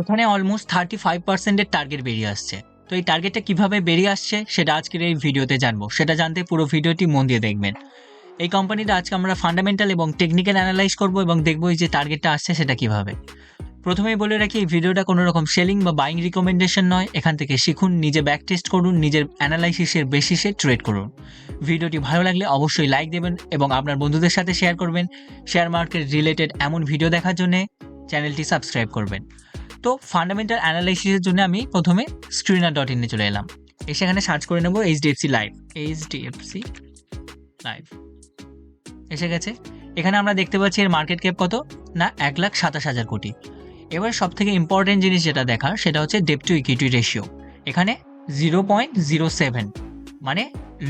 এখানে almost thirty five পার্সেন্টের target বেরিয়ে আসছে। তো এই টার্গেটটা কীভাবে বেরিয়ে আসছে সেটা আজকের এই ভিডিওতে জানব। সেটা জানতে পুরো ভিডিওটি মন দিয়ে দেখবেন। এই কোম্পানিটা আজকে আমরা ফান্ডামেন্টাল এবং টেকনিক্যাল অ্যানালাইজ করব এবং দেখব এই যে টার্গেটটা আসছে সেটা কীভাবে। প্রথমেই বলে রাখি, এই ভিডিওটা কোনো রকম সেলিং বা বাইং রিকমেন্ডেশন নয়। এখান থেকে শিখুন, নিজে ব্যাক টেস্ট করুন, নিজের অ্যানালাইসিসের বেসিসে ট্রেড করুন। ভিডিওটি ভালো লাগলে অবশ্যই লাইক দেবেন এবং আপনার বন্ধুদের সাথে শেয়ার করবেন। শেয়ার মার্কেট রিলেটেড এমন ভিডিও দেখার জন্য চ্যানেলটি সাবস্ক্রাইব করবেন। তো ফান্ডামেন্টাল অ্যানালাইসিসের জন্য আমি প্রথমে স্ক্রিনার ডট ইনে চলে এলাম। এসে এখানে সার্চ করে নেব এইচডিএফসি লাইভ এইচডিএফসি লাইভ এসে গেছে। এখানে আমরা দেখতে পাচ্ছি এর মার্কেট ক্যাপ কত? না, এক লাখ সাতাশ হাজার কোটি। এবার সব থেকে ইম্পর্টেন্ট জিনিস যেটা দেখার, সেটা হচ্ছে ডেপ টু ইকুইটি রেশিও এখানে জিরো পয়েন্ট জিরো সেভেন মানে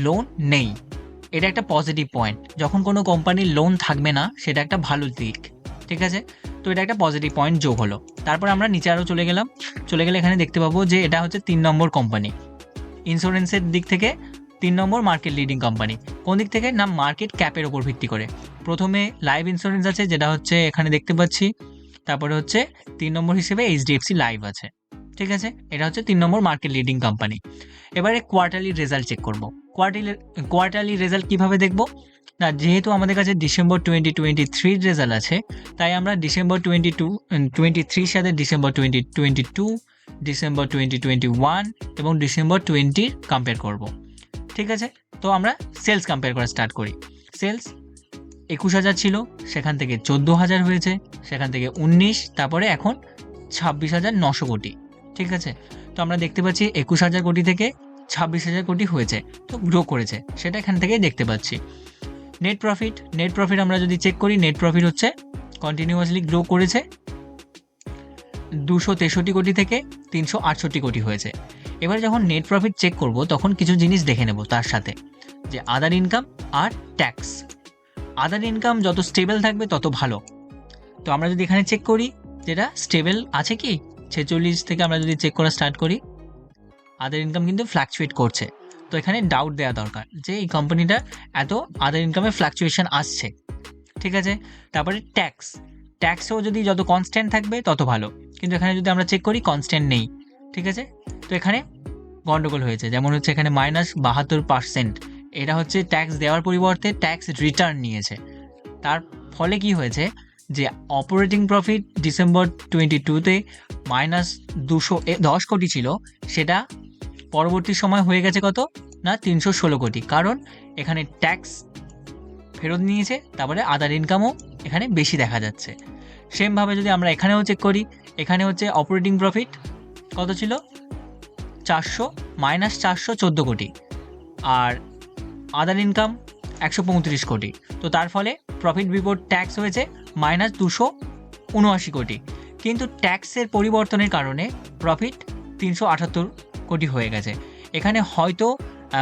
লোন নেই। এটা একটা পজিটিভ পয়েন্ট যখন কোনো কোম্পানির লোন থাকবে না, সেটা একটা ভালো দিক। ঠিক আছে? তো এটা একটা পজিটিভ পয়েন্ট যোগ হলো। তারপর আমরা নিচে আরও চলে গেলাম। চলে গেলে এখানে দেখতে পাবো যে এটা হচ্ছে তিন নম্বর কোম্পানি ইন্স্যুরেন্সের দিক থেকে তিন নম্বর মার্কেট লিডিং কোম্পানি কোন দিক থেকে? না মার্কেট ক্যাপের ওপর ভিত্তি করে। প্রথমে লাইভ ইন্স্যুরেন্স আছে, যেটা হচ্ছে এখানে দেখতে পাচ্ছি। তারপরে হচ্ছে তিন নম্বর হিসেবে এইচডিএফসি লাইভ আছে। ঠিক আছে? এটা হচ্ছে তিন নম্বর মার্কেট লিডিং কোম্পানি এবারে কোয়ার্টারলি রেজাল্ট চেক করব। কোয়ার্টারলি কোয়ার্টারলি রেজাল্ট কীভাবে দেখব? না, যেহেতু আমাদের কাছে ডিসেম্বর টোয়েন্টি টোয়েন্টি থ্রির রেজাল্ট আছে, তাই আমরা ডিসেম্বর টোয়েন্টি টু টোয়েন্টি থ্রির সাথে December twenty twenty two December twenty twenty one এবং ডিসেম্বর টোয়েন্টির কম্পেয়ার করব। ঠিক আছে? তো আমরা সেলস কম্পেয়ার করা স্টার্ট করি। সেলস একুশ হাজার ছিল, সেখান থেকে চোদ্দ হাজার হয়েছে, সেখান থেকে উনিশ, তারপরে এখন ছাব্বিশ হাজার নশো কোটি। ঠিক আছে? তো আমরা দেখতে পাচ্ছি একুশ হাজার কোটি থেকে ছাব্বিশ হাজার কোটি হয়েছে, তো গ্রো করেছে, সেটা এখান থেকেই দেখতে পাচ্ছি। নেট প্রফিট নেট প্রফিট আমরা যদি চেক করি নেট প্রফিট হচ্ছে কন্টিনিউয়াসলি গ্রো করেছে দুশো তেষট্টি কোটি থেকে তিনশো আটষট্টি কোটি হয়েছে। এবার যখন নেট প্রফিট চেক করব, তখন কিছু জিনিস দেখে নেব তার সাথে, যে আদার ইনকাম আর ট্যাক্স আদার ইনকাম যত স্টেবল থাকবে, তত ভালো। তো আমরা যদি এখানে চেক করি, যেটা স্টেবল আছে কি? ছেচল্লিশ থেকে আমরা যদি চেক করা স্টার্ট করি আদার ইনকাম কিন্তু ফ্ল্যাকচুয়েট করছে। এখানে ডাউট দেওয়া দরকার যে এই কোম্পানিটা এত আদার ইনকামে ফ্ল্যাকচুয়েশন আসছে। ঠিক আছে? তারপরে ট্যাক্স ট্যাক্সও যদি যত কনস্ট্যান্ট থাকবে, তত ভালো। কিন্তু এখানে যদি আমরা চেক করি কনস্ট্যান্ট নেই। ঠিক আছে? তো এখানে গন্ডগোল হয়েছে। যেমন হচ্ছে এখানে মাইনাস বাহাত্তর পার্সেন্ট এটা হচ্ছে ট্যাক্স দেওয়ার পরিবর্তে ট্যাক্স রিটার্ন নিয়েছে। তার ফলে কি হয়েছে যে অপারেটিং প্রফিট ডিসেম্বর টোয়েন্টি টুতে মাইনাস দুশো দশ কোটি ছিল। সেটা পরবর্তী সময় হয়ে গেছে কত? না, তিনশো ষোলো কোটি। কারণ এখানে ট্যাক্স ফেরত নিয়েছে, তারপরে আদার ইনকামও এখানে বেশি দেখা যাচ্ছে। সেমভাবে যদি আমরা এখানেও চেক করি, এখানে হচ্ছে অপারেটিং প্রফিট কত ছিল? চারশো মাইনাস চারশো চোদ্দ কোটি। আর আদার ইনকাম একশো পঁয়ত্রিশ কোটি। তো তার ফলে প্রফিট বিফোর ট্যাক্স হয়েছে মাইনাস দুশো উনআশি কোটি। কিন্তু ট্যাক্সের পরিবর্তনের কারণে প্রফিট তিনশো আটাত্তর কোটি হয়ে গেছে। এখানে হয়তো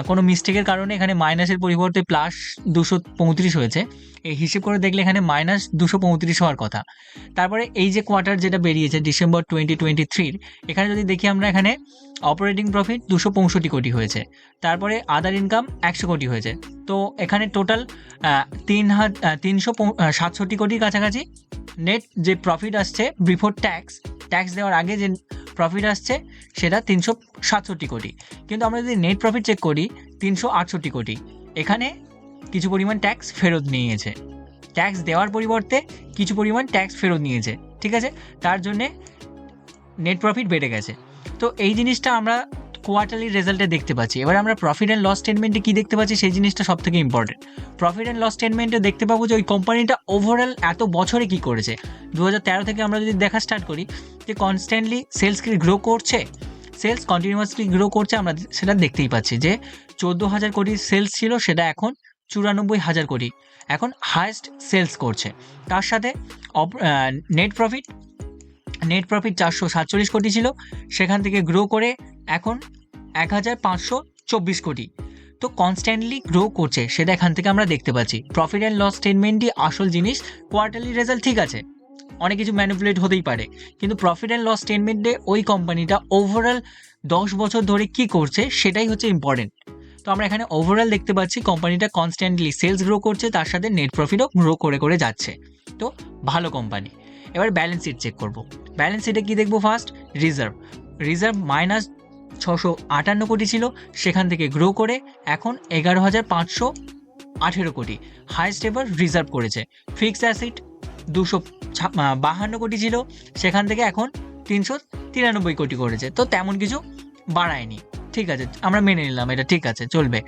কোনো মিস্টেকের কারণে এখানে মাইনাসের পরিবর্তে প্লাস দুশো পঁয়ত্রিশ হয়েছে। এই হিসেব করে দেখলে এখানে মাইনাস দুশো পঁয়ত্রিশ হওয়ার কথা। তারপরে এই যে কোয়ার্টার যেটা বেরিয়েছে ডিসেম্বর টোয়েন্টি টোয়েন্টি থ্রির এখানে যদি দেখি আমরা এখানে অপারেটিং প্রফিট দুশো পঁয়ষট্টি কোটি হয়েছে। তারপরে আদার ইনকাম একশো কোটি হয়েছে। তো এখানে টোটাল তিন হাজার তিনশো সাতষট্টি কোটির কাছাকাছি নেট যে প্রফিট আসছে বিফোর ট্যাক্স ট্যাক্স দেওয়ার আগে যে প্রফিট আসছে, সেটা তিনশো সাতষট্টি কোটি। কিন্তু আমরা যদি নেট প্রফিট চেক করি, তিনশো আটষট্টি কোটি। এখানে কিছু পরিমাণ ট্যাক্স ফেরত নিয়েছে। ট্যাক্স দেওয়ার পরিবর্তে কিছু পরিমাণ ট্যাক্স ফেরত নিয়েছে, ঠিক আছে? তার জন্যে নেট প্রফিট বেড়ে গেছে। তো এই জিনিসটা আমরা কোয়ার্টারলি রেজাল্টে দেখতে পাচ্ছি। এবার আমরা প্রফিট অ্যান্ড লস স্টেটমেন্টে কী দেখতে পাচ্ছি? সেই জিনিসটা সব থেকে ইম্পর্টেন্ট প্রফিট অ্যান্ড লস স্টেটমেন্টে দেখতে পাবো যে ওই কোম্পানিটা ওভারঅল এত বছরে কী করেছে? দু থেকে আমরা যদি দেখা স্টার্ট করি, যে কনস্ট্যান্টলি সেলস কি গ্রো করছে সেলস কন্টিনিউয়াসলি গ্রো করছে, আমরা সেটা দেখতেই পাচ্ছি যে চোদ্দ হাজার কোটি সেলস ছিল, সেটা এখন চুরানব্বই হাজার কোটি। এখন হায়েস্ট সেলস করছে। তার সাথে নেট প্রফিট নেট প্রফিট চারশো সাতচল্লিশ কোটি ছিল। সেখান থেকে গ্রো করে এখন এক হাজার পাঁচশো চব্বিশ কোটি। তো কনস্ট্যান্টলি গ্রো করছে, সেটা এখান থেকে আমরা দেখতে পাচ্ছি। প্রফিট অ্যান্ড লস স্টেটমেন্টই আসল জিনিস কোয়ার্টারলি রেজাল্ট ঠিক আছে। অনেক কিছু ম্যানিপুলেট হতেই পারে। কিন্তু প্রফিট অ্যান্ড লস স্টেটমেন্টে ওই কোম্পানিটা ওভারঅল দশ বছর ধরে কি করছে, সেটাই হচ্ছে ইম্পর্টেন্ট তো আমরা এখানে ওভারঅল দেখতে পাচ্ছি কোম্পানিটা কনস্ট্যান্টলি সেলস গ্রো করছে, তার সাথে নেট প্রফিটও গ্রো করে করে যাচ্ছে। তো ভালো কোম্পানি এবার ব্যালেন্স শিট চেক করব। ব্যালেন্স শিটে কী দেখব ফার্স্ট রিজার্ভ রিজার্ভ মাইনাস ছশো আটান্ন কোটি ছিল, সেখান থেকে গ্রো করে এখন এগারো হাজার পাঁচশো আঠেরো কোটি। হাইস্ট এবার রিজার্ভ করেছে। ফিক্সড অ্যাসিড দুশো বাহান্ন কোটি ছিল, সেখান থেকে এখন তিনশো তিরানব্বই কোটি করেছে। তো তেমন কিছু বাড়ায়নি। ঠিক আছে, আমরা মেনে নিলাম, এটা ঠিক আছে, চলবে।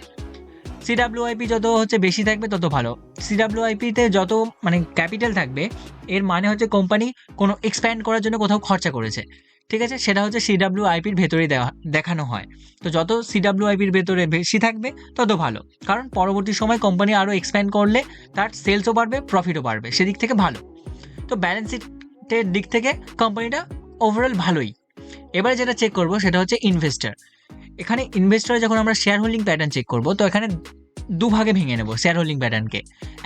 সিডাব্লিউআইপি যত হচ্ছে বেশি থাকবে, তত ভালো। সিডাব্লিউআইপিতে যত মানে ক্যাপিটাল থাকবে, এর মানে হচ্ছে কোম্পানি কোনো এক্সপ্যান্ড করার জন্য কোথাও খরচা করেছে। ঠিক আছে? সেটা হচ্ছে সিডাব্লিউআইপির ভেতরেই দেওয়া, দেখানো হয়। তো যত সিডাব্লিউআইপির ভেতরে বেশি থাকবে, তত ভালো। কারণ পরবর্তী সময় কোম্পানি আরও এক্সপ্যান্ড করলে তার সেলসও বাড়বে প্রফিটও বাড়বে। সেদিক থেকে ভালো। তো ব্যালেন্স শিটের দিক থেকে কোম্পানিটা ওভারঅল ভালোই। এবারে যেটা চেক করব, সেটা হচ্ছে ইনভেস্টার এখানে ইনভেস্টর যখন আমরা শেয়ার হোল্ডিং প্যাটার্ন চেক করব, তো এখানে দুভাগে ভেঙে নেব শেয়ার হোল্ডিং প্যাটার্নকে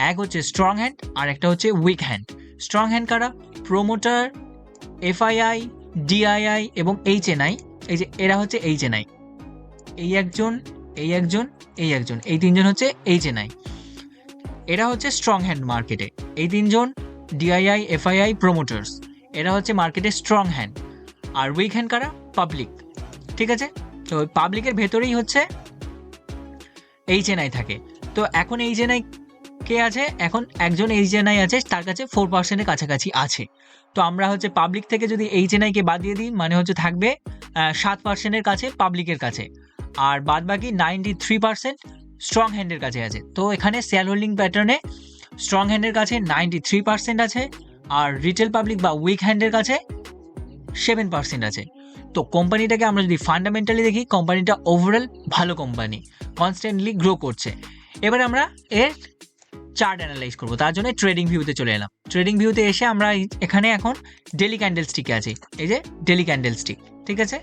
এক হচ্ছে স্ট্রং হ্যান্ড আর একটা হচ্ছে উইক হ্যান্ড স্ট্রং হ্যান্ড কারা? প্রোমোটার এফআইআই ডিআইআই এবং এইচ এনআই এই যে এরা হচ্ছে এইচ এনআই এই একজন এই একজন এই একজন। এই তিনজন হচ্ছে এইচ এনআই এরা হচ্ছে স্ট্রং হ্যান্ড মার্কেটে এই তিনজন ডিআইআই এফআইআই প্রোমোটার্স এরা হচ্ছে মার্কেটে স্ট্রং হ্যান্ড আর উইক হ্যান্ড কারা? পাবলিক ঠিক আছে? তো পাবলিকের ভেতরেই হচ্ছে এইচ এনআই থাকে। তো এখন এইচ এনআই কে আছে? এখন একজন এইচ এনআই আছে, তার কাছে ফোর পার্সেন্টের কাছাকাছি আছে। তো আমরা হচ্ছে পাবলিক থেকে যদি এইচ এনআইকে বাদ দিয়ে দিই মানে হচ্ছে থাকবে সাত পার্সেন্টের কাছে পাবলিকের কাছে। আর বাদ বাকি নাইনটি থ্রি পার্সেন্ট স্ট্রং হ্যান্ডের কাছে আছে। তো এখানে শেয়ার হোল্ডিং প্যাটার্নে স্ট্রং হ্যান্ডের কাছে নাইনটি থ্রি পার্সেন্ট আছে, আর রিটেল পাবলিক বা উইক হ্যান্ডের কাছে সেভেন পার্সেন্ট আছে। তো কোম্পানিটাকে আমরা যদি ফান্ডামেন্টালি দেখি, কোম্পানিটা ওভারঅল ভালো কোম্পানি কনস্ট্যান্টলি গ্রো করছে। এবার আমরা এর চার্ট অ্যানালাইজ করব। তার জন্য ট্রেডিং ভিউতে চলে এলাম। ট্রেডিং ভিউতে এসে আমরা এখানে এখন ডেলি ক্যান্ডেল স্টিকে আছি। এই যে ডেলি ক্যান্ডেল স্টিক ঠিক আছে?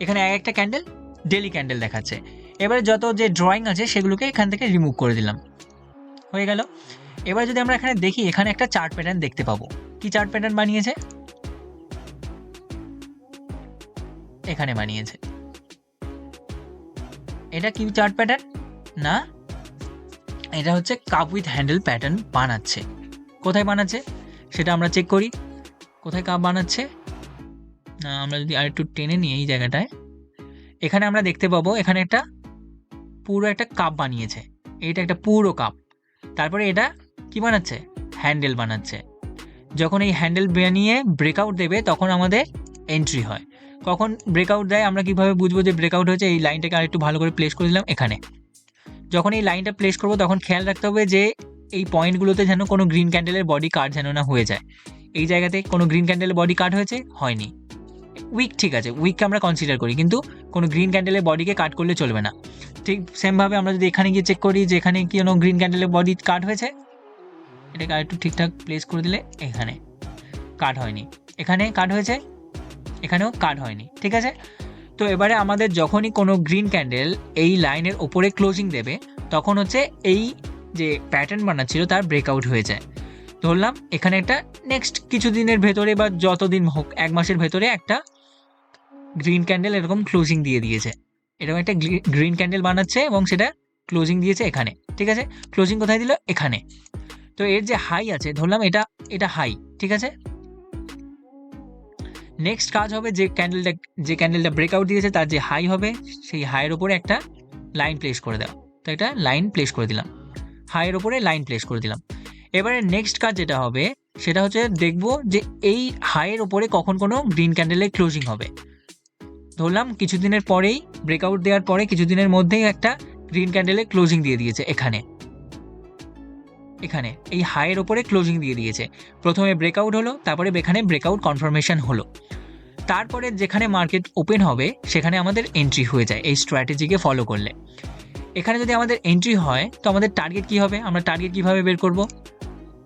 এখানে এক একটা ক্যান্ডেল ডেলি ক্যান্ডেল দেখাচ্ছে। এবারে যত যে ড্রয়িং আছে, সেগুলোকে এখান থেকে রিমুভ করে দিলাম। হয়ে গেল। এবার যদি আমরা এখানে দেখি, এখানে একটা চার্ট প্যাটার্ন দেখতে পাবো। কি চার্ট প্যাটার্ন বানিয়েছে? এখানে বানিয়েছে। এটা কি চার্ট প্যাটার্ন? না? এটা হচ্ছে কাপ উইথ হ্যান্ডেল প্যাটার্ন বানাচ্ছে। কোথায় বানাচ্ছে? সেটা আমরা চেক করি। কোথায় কাপ বানাচ্ছে? না, আমরা যদি আর একটু টেনে নিই এই জায়গাটায়। এখানে আমরা দেখতে পাবো, এখানে একটা পুরো একটা কাপ বানিয়েছে। এটা একটা পুরো কাপ। তারপরে এটা কি বানাচ্ছে? হ্যান্ডেল বানাচ্ছে। যখন এই হ্যান্ডেল বানিয়ে ব্রেকআউট দেবে, তখন আমাদের এন্ট্রি হয়। কখন ব্রেকআউট দেয়, আমরা কীভাবে বুঝব যে ব্রেকআউট হয়েছে? এই লাইনটাকে আরেকটু ভালো করে প্লেস করে দিলাম এখানে। যখন এই লাইনটা প্লেস করব, তখন খেয়াল রাখতে হবে যে এই পয়েন্টগুলোতে যেন কোনো গ্রিন ক্যান্ডেলের বডি কাট যেন না হয়ে যায়। এই জায়গাতে কোনো গ্রিন ক্যান্ডেলের বডি কাট হয়েছে? হয়নি। উইক ঠিক আছে উইককে আমরা কনসিডার করি, কিন্তু কোনো গ্রিন ক্যান্ডেলের বডিকে কাট করলে চলবে না। ঠিক সেমভাবে আমরা যদি এখানে গিয়ে চেক করি যে এখানে কি কোনো গ্রিন ক্যান্ডেলের বডি কাট হয়েছে? এটাকে আরেকটু ঠিকঠাক প্লেস করে দিলে এখানে কাট হয়নি। এখানে কাট হয়েছে? এখানেও কাট হয়নি, ঠিক আছে? তো এবারে আমাদের যখনই কোনো গ্রিন ক্যান্ডেল এই লাইনের ওপরে ক্লোজিং দেবে, তখন হচ্ছে এই যে প্যাটার্ন বানাচ্ছিল তার ব্রেকআউট হয়ে যায়। ধরলাম, এখানে একটা নেক্সট কিছু দিনের ভেতরে বা যতদিন হোক, এক মাসের ভেতরে একটা গ্রিন ক্যান্ডেল এরকম ক্লোজিং দিয়ে দিয়েছে। এরকম একটা গ্রিন ক্যান্ডেল বানাচ্ছে এবং সেটা ক্লোজিং দিয়েছে এখানে, ঠিক আছে? ক্লোজিং কোথায় দিল? এখানে। তো এর যে হাই আছে, ধরলাম এটা এটা হাই ঠিক আছে? নেক্সট কাজ হবে যে ক্যান্ডেলটা যে ক্যান্ডেলটা ব্রেকআউট দিয়েছে, তার যে হাই হবে, সেই হাইয়ের ওপরে একটা লাইন প্লেস করে দেওয়া। তো একটা লাইন প্লেস করে দিলাম। হাইয়ের ওপরে লাইন প্লেস করে দিলাম। এবারে নেক্সট কাজ যেটা হবে, সেটা হচ্ছে দেখব যে এই হাইয়ের ওপরে কখন কোনো গ্রিন ক্যান্ডেলের ক্লোজিং হবে। ধরলাম কিছুদিনের পরেই ব্রেকআউট দেওয়ার পরে কিছুদিনের মধ্যেই একটা গ্রিন ক্যান্ডেলের ক্লোজিং দিয়ে দিয়েছে এখানে। এখানে, এই হাইয়ের ওপরে ক্লোজিং দিয়ে দিয়েছে। প্রথমে ব্রেকআউট হলো, তারপরে এখানে ব্রেকআউট কনফার্মেশন হলো। তারপরে যেখানে মার্কেট ওপেন হবে, সেখানে আমাদের এন্ট্রি হয়ে যায়, এই স্ট্র্যাটেজিকে ফলো করলে। এখানে যদি আমাদের এন্ট্রি হয়, তো আমাদের টার্গেট কি হবে? আমরা টার্গেট কীভাবে বের করব?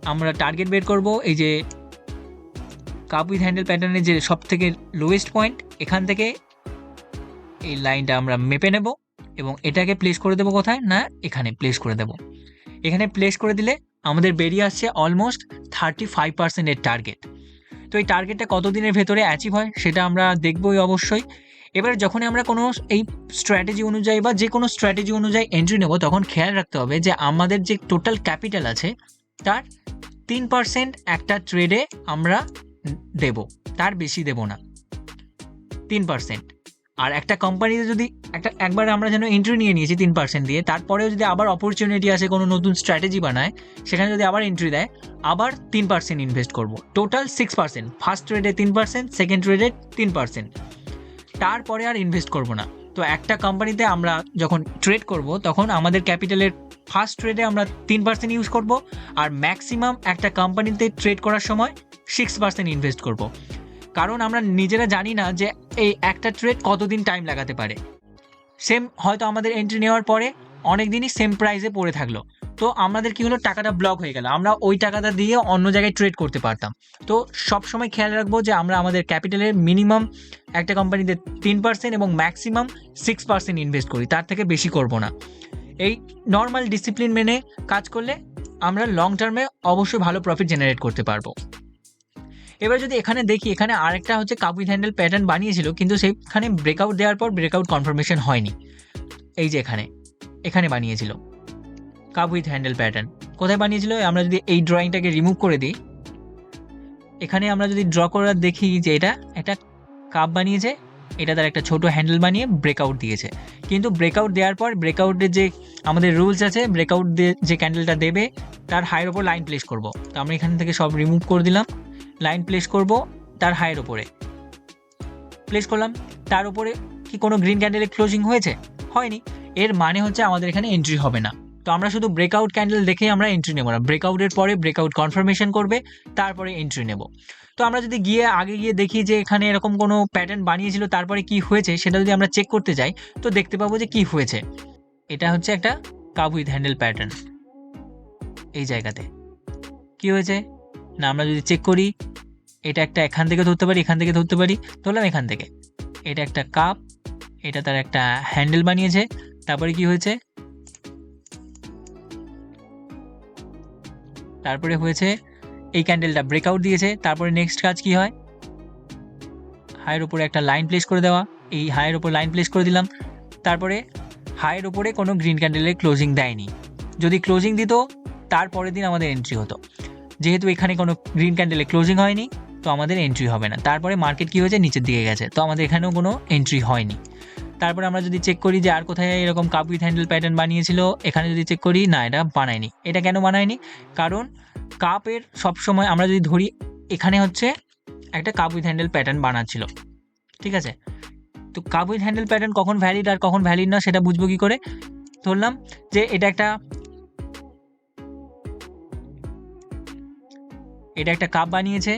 আমরা টার্গেট বের করব এই যে কাপ উইথ হ্যান্ডেল প্যাটার্নের যে সব থেকে লোয়েস্ট পয়েন্ট এখান থেকে এই লাইনটা আমরা মেপে নেব এবং এটাকে প্লেস করে দেবো কোথায়? না, এখানে প্লেস করে দেব। এখানে প্লেস করে দিলে আমাদের বেরিয়ে আসছে অলমোস্ট থার্টি ফাইভ পার্সেন্টের টার্গেট তো এই টার্গেটটা কতদিনের ভেতরে অ্যাচিভ হয় সেটা আমরা দেখবই অবশ্যই। এবার যখন আমরা কোনো এই স্ট্র্যাটেজি অনুযায়ী বা যে কোনো স্ট্র্যাটেজি অনুযায়ী এন্ট্রি নেব, তখন খেয়াল রাখতে হবে যে আমাদের যে টোটাল ক্যাপিটাল আছে, তার তিন পার্সেন্ট একটা ট্রেডে আমরা দেব, তার বেশি দেব না। তিন পার্সেন্ট আর একটা কোম্পানিতে যদি একটা, একবার আমরা যেন এন্ট্রি নিয়ে নিয়েছি তিন পার্সেন্ট দিয়ে, তারপরেও যদি আবার অপরচুনিটি আসে, কোনো নতুন স্ট্র্যাটেজি বানায়, সেখানে যদি আবার এন্ট্রি দেয়, আবার তিন পার্সেন্ট ইনভেস্ট করব। টোটাল সিক্স পার্সেন্ট ফার্স্ট ট্রেডে তিন পার্সেন্ট সেকেন্ড ট্রেডে তিন পার্সেন্ট তারপরে আর ইনভেস্ট করব না। তো একটা কোম্পানিতে আমরা যখন ট্রেড করব, তখন আমাদের ক্যাপিটালের ফার্স্ট ট্রেডে আমরা তিন পার্সেন্ট ইউজ করব, আর ম্যাক্সিমাম একটা কোম্পানিতে ট্রেড করার সময় সিক্স পার্সেন্ট ইনভেস্ট করব। কারণ আমরা নিজেরা জানি না যে এই একটা ট্রেড কতদিন টাইম লাগাতে পারে। সেম হয়তো আমাদের এন্ট্রি নেওয়ার পরে অনেক দিনই সেম প্রাইসে পড়ে থাকল। তো আমাদের কি হলো? টাকাটা ব্লক হয়ে গেল। আমরা ওই টাকাটা দিয়ে অন্য জায়গায় ট্রেড করতে পারতাম। তো সব সময় খেয়াল রাখব যে আমরা আমাদের ক্যাপিটালের মিনিমাম একটা কোম্পানিতে তিন পার্সেন্ট এবং ম্যাক্সিমাম সিক্স পার্সেন্ট ইনভেস্ট করি। তার থেকে বেশি করব না। এই নর্মাল ডিসিপ্লিন মেনে কাজ করলে আমরা লং টার্মে অবশ্যই ভালো প্রফিট জেনারেট করতে পারব। এবার যদি এখানে দেখি, এখানে আরেকটা হচ্ছে কাপ উইথ হ্যান্ডেল প্যাটার্ন বানিয়েছিল, কিন্তু সেইখানে ব্রেকআউট দেওয়ার পর ব্রেকআউট কনফার্মেশন হয়নি। এই যে এখানে এখানে বানিয়েছিল কাপ উইথ হ্যান্ডেল প্যাটার্ন কোথায় বানিয়েছিল? আমরা যদি এই ড্রয়িংটাকে রিমুভ করে দিই, এখানে আমরা যদি ড্র করার দেখি যে এটা একটা কাপ বানিয়েছে, এটা তার একটা ছোট হ্যান্ডেল বানিয়ে ব্রেকআউট দিয়েছে। কিন্তু ব্রেকআউট দেওয়ার পর ব্রেকআউটের যে আমাদের রুলস আছে ব্রেকআউট যে ক্যান্ডেলটা দেবে, তার হাইয়ের ওপর লাইন প্লেস করব। তো আমরা এখান থেকে সব রিমুভ করে দিলাম। লাইন প্লেস করব তার হাইয়ের ওপরে প্লেস করলাম, তার উপরে কি কোনো গ্রিন ক্যান্ডেলের ক্লোজিং হয়েছে? হয়নি। এর মানে হচ্ছে আমাদের এখানে এন্ট্রি হবে না। তো আমরা শুধু ব্রেকআউট ক্যান্ডেল দেখেই আমরা এন্ট্রি নেব না। ব্রেকআউটের পরে ব্রেকআউট কনফার্মেশন করবে, তারপরে এন্ট্রি নেব। তো আমরা যদি গিয়ে আগে গিয়ে দেখি যে এখানে এরকম কোনো প্যাটার্ন বানিয়েছিল, তারপরে কি হয়েছে, সেটা যদি আমরা চেক করতে যাই, তো দেখতে পাবো যে কি হয়েছে। এটা হচ্ছে একটা কাব উইথ হ্যান্ডেল প্যাটার্ন এই জায়গাতে। কি হয়েছে? না, আমরা যদি চেক করি, এটা একটা এখান থেকে ধরতে পারি, এখান থেকে ধরতে পারি, ধরলাম এখান থেকে। এটা একটা কাপ এটা তার একটা হ্যান্ডেল বানিয়েছে। তারপরে কি হয়েছে? তারপরে হয়েছে, এই ক্যান্ডেলটা ব্রেকআউট দিয়েছে। তারপরে নেক্সট কাজ কি হয়? হায়ের উপরে একটা লাইন প্লেস করে দেওয়া। এই হায়ের উপর লাইন প্লেস করে দিলাম। তারপরে হায়ের উপরে কোনো গ্রিন ক্যান্ডেলের ক্লোজিং দেয়নি। যদি ক্লোজিং দিত তারপরের দিন আমাদের এন্ট্রি হতো। যেহেতু এখানে কোনো গ্রিন ক্যান্ডেলে ক্লোজিং হয়নি, তো আমাদের এন্ট্রি হবে না। তারপরে মার্কেট কী হয়েছে? নিচের দিকে গেছে। তো আমাদের এখানেও কোনো এন্ট্রি হয়নি। তারপরে আমরা যদি চেক করি যে আর কোথায় এরকম কাপ উইথ হ্যান্ডেল প্যাটার্ন বানিয়েছিল, এখানে যদি চেক করি, না, এটা বানায়নি। এটা কেন বানায়নি? কারণ কাপের সবসময় আমরা যদি ধরি, এখানে হচ্ছে একটা কাপ উইথ হ্যান্ডেল প্যাটার্ন বানাচ্ছিল। ঠিক আছে? তো কাপ উইথ হ্যান্ডেল প্যাটার্ন কখন ভ্যালিড আর কখন ভ্যালিড না, সেটা বুঝব কী করে? ধরলাম যে এটা একটা এটা একটা কাপ বানিয়েছে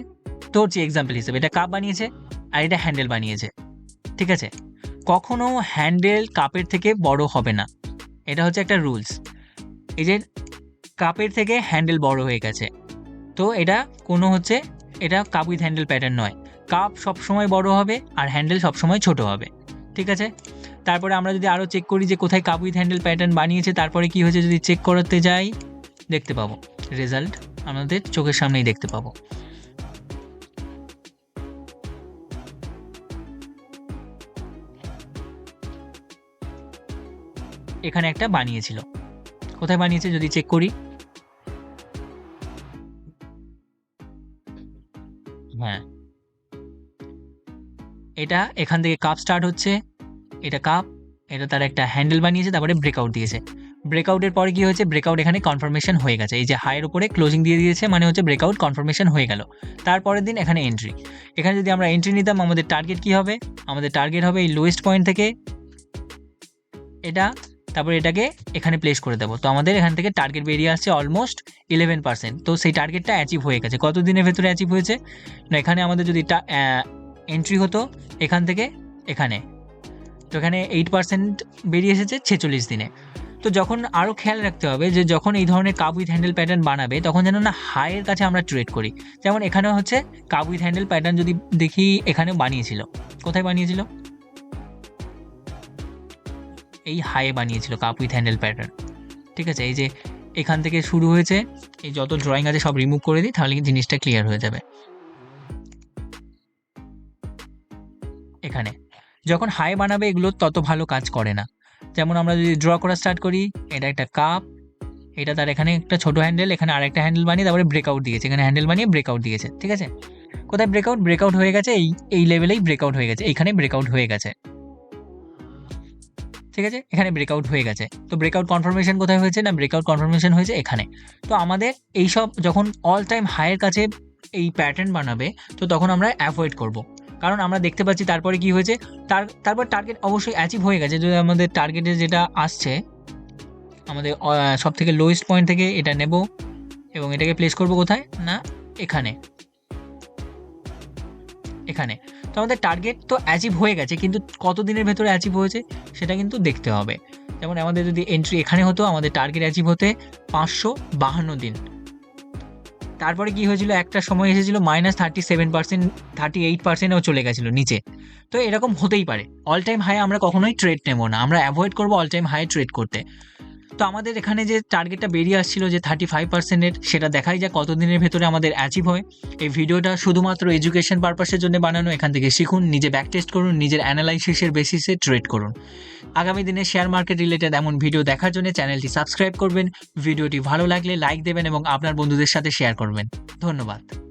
ধরছি এক্সাম্পল হিসেবে, এটা কাপ বানিয়েছে আর এটা হ্যান্ডেল বানিয়েছে, ঠিক আছে? কখনো হ্যান্ডেল কাপের থেকে বড় হবে না। এটা হচ্ছে একটা রুলস এই যে কাপের থেকে হ্যান্ডেল বড় হয়ে গেছে, তো এটা কোনো হচ্ছে, এটা কাপ উইথ হ্যান্ডেল প্যাটার্ন নয়। কাপ সবসময় বড় হবে আর হ্যান্ডেল সবসময় ছোট হবে, ঠিক আছে? তারপরে আমরা যদি আরও চেক করি যে কোথায় কাপ উইথ হ্যান্ডেল প্যাটার্ন বানিয়েছে, তারপরে কি হয়েছে যদি চেক করতে যাই, দেখতে পাবো। রেজাল্ট আমাদের চোখের সামনেই দেখতে পাবো। এখানে একটা বানিয়েছিল কোথায় বানিয়েছে যদি চেক করি? হ্যাঁ। এটা এখান থেকে কাপ স্টার্ট হচ্ছে। এটা কাপ এটা তার একটা হ্যান্ডেল বানিয়েছে, তারপরে ব্রেকআউট দিয়েছে। ব্রেকআউটের পরে কি হয়েছে ব্রেকআউট এখানে কনফার্মেশন হয়ে গেছে। এই যে হাইয়ের উপরে ক্লোজিং দিয়ে দিয়েছে মানে হচ্ছে ব্রেকআউট কনফার্মেশন হয়ে গেল। তারপরের দিন এখানে এন্ট্রি এখানে যদি আমরা এন্ট্রি নিতাম, আমাদের টার্গেট কি হবে? আমাদের টার্গেট হবে এই লোয়েস্ট পয়েন্ট থেকে এটা, তারপর এটাকে এখানে প্লেস করে দেবো। তো আমাদের এখান থেকে টার্গেট বেরিয়ে আসছে অলমোস্ট ইলেভেন পার্সেন্ট তো সেই টার্গেটটা অ্যাচিভ হয়ে গেছে। কত দিনের ভেতরে অ্যাচিভ হয়েছে? না, এখানে আমাদের যদি এন্ট্রি হতো, এখান থেকে এখানে। তো এখানে এইট পার্সেন্ট বেরিয়ে এসেছে ছেচল্লিশ দিনে। তো যখন আরও খেয়াল রাখতে হবে যে যখন এই ধরনের কাপ উইথ হ্যান্ডেল প্যাটার্ন বানাবে, তখন যেন না হাইয়ের কাছে আমরা ট্রেড করি। যেমন এখানে হচ্ছে কাপ উইথ হ্যান্ডেল প্যাটার্ন যদি দেখি এখানে বানিয়েছিল। কোথায় বানিয়েছিল? এই হাইয়ে বানিয়েছিল কাপ উইথ হ্যান্ডেল প্যাটার্ন ঠিক আছে? এই যে এখান থেকে শুরু হয়েছে, এই যত ড্রয়িং আছে সব রিমুভ করে দিই, তাহলে জিনিসটা ক্লিয়ার হয়ে যাবে। এখানে। যখন হাই বানাবে, এগুলো তত ভালো কাজ করে না। যেমন আমরা যদি ড্র করা স্টার্ট করি, এটা একটা কাপ এটা তার এখানে একটা ছোট হ্যান্ডেল এখানে আরেকটা হ্যান্ডেল বানিয়ে তারপরে ব্রেকআউট দিয়েছে। এখানে হ্যান্ডেল বানিয়ে ব্রেকআউট দিয়েছে, ঠিক আছে? কোথায় ব্রেকআউট ব্রেকআউট হয়ে গেছে এই এই লেভেলেই ব্রেকআউট হয়ে গেছে এইখানে ব্রেকআউট হয়ে গেছে। ঠিক আছে? এখানে ব্রেকআউট হয়ে গেছে। তো ব্রেকআউট কনফার্মেশন কোথায় হয়েছে না ব্রেকআউট কনফার্মেশন হয়েছে এখানে? তো আমাদের এইসব যখন অল টাইম হাইয়ের কাছে এই প্যাটার্ন বানাবে, তো তখন আমরা অ্যাভয়েড করব। কারণ আমরা দেখতে পাচ্ছি তারপরে কি হয়েছে? তার, তারপর টার্গেট অবশ্যই অ্যাচিভ হয়ে গেছে। যদি আমাদের টার্গেটে যেটা আসছে, আমাদের সব থেকে লোয়েস্ট পয়েন্ট থেকে এটা নেব এবং এটাকে প্লেস করব কোথায়? না, এখানে। এখানে। তো আমাদের টার্গেট তো অ্যাচিভ হয়ে গেছে, কিন্তু কত দিনের ভেতরে অ্যাচিভ হয়েছে সেটা কিন্তু দেখতে হবে। যেমন আমাদের যদি এন্ট্রি এখানে হতো, আমাদের টার্গেট অ্যাচিভ হতে পাঁচশো বাহান্ন দিন। তারপরে কি হয়েছিল? একটা সময় এসেছিল minus thirty seven percent thirty eight পার্সেন্টও চলে গেছিল নিচে। তো এরকম হতেই পারে। অল টাইম হাই আমরা কখনোই ট্রেড নেব না। আমরা অ্যাভয়েড করব অল টাইম হাই ট্রেড করতে। তো আমাদের এখানে যে টার্গেটটা বেরিয়ে আসছিল যে থার্টি ফাইভ পার্সেন্টের সেটা দেখাই যায় কত দিনের ভেতরে আমাদের অ্যাচিভ হয়। এই ভিডিওটা শুধুমাত্র এডুকেশন পারপাসের জন্য বানানো, এখান থেকে শিখুন, নিজে ব্যাক টেস্ট করুন, নিজের অ্যানালাইসিসের বেসিসে ট্রেড করুন। আগামী দিনে শেয়ার মার্কেট রিলেটেড এমন ভিডিও দেখার জন্য চ্যানেলটি সাবস্ক্রাইব করবেন, ভিডিওটি ভালো লাগলে লাইক দেবেন এবং আপনার বন্ধুদের সাথে শেয়ার করবেন। ধন্যবাদ।